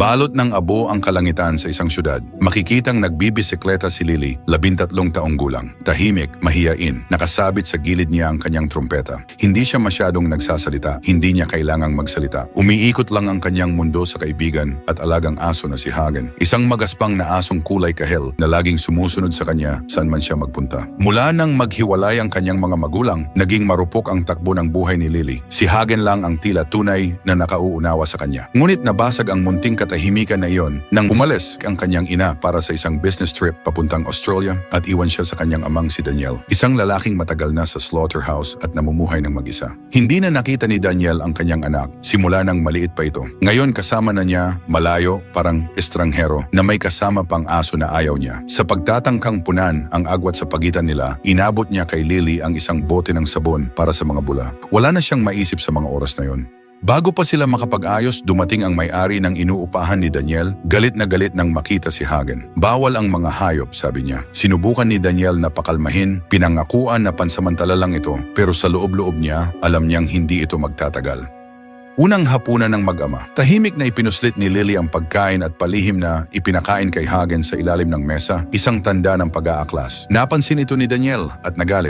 Balot ng abo ang kalangitan sa isang syudad. Makikitang nagbibisikleta si Lily, labintatlong taong gulang. Tahimik, mahiyain, nakasabit sa gilid niya ang kanyang trumpeta. Hindi siya masyadong nagsasalita, hindi niya kailangang magsalita. Umiikot lang ang kanyang mundo sa kaibigan at alagang aso na si Hagen. Isang magaspang na asong kulay kahel na laging sumusunod sa kanya saan man siya magpunta. Mula nang maghiwalay ang kanyang mga magulang, naging marupok ang takbo ng buhay ni Lily. Si Hagen lang ang tila tunay na nakauunawa sa kanya. Ngunit nabasag ang munting katahimikan na iyon nang umalis ang kanyang ina para sa isang business trip papuntang Australia at iwan siya sa kanyang amang si Daniel. Isang lalaking matagal na sa slaughterhouse at namumuhay ng mag-isa. Hindi na nakita ni Daniel ang kanyang anak simula nang maliit pa ito. Ngayon kasama na niya malayo parang estranghero na may kasama pang aso na ayaw niya. Sa pagtatangkang punan ang agwat sa pagitan nila, inabot niya kay Lily ang isang bote ng sabon para sa mga bula. Wala na siyang maisip sa mga oras na yon. Bago pa sila makapag-ayos, dumating ang may-ari ng inuupahan ni Daniel, galit na galit nang makita si Hagen. Bawal ang mga hayop, sabi niya. Sinubukan ni Daniel na pakalmahin, pinangakuan na pansamantala lang ito, pero sa loob-loob niya, alam niyang hindi ito magtatagal. Unang hapunan ng mag-ama. Tahimik na ipinuslit ni Lily ang pagkain at palihim na ipinakain kay Hagen sa ilalim ng mesa, isang tanda ng pag-aaklas. Napansin ito ni Daniel at nagalit.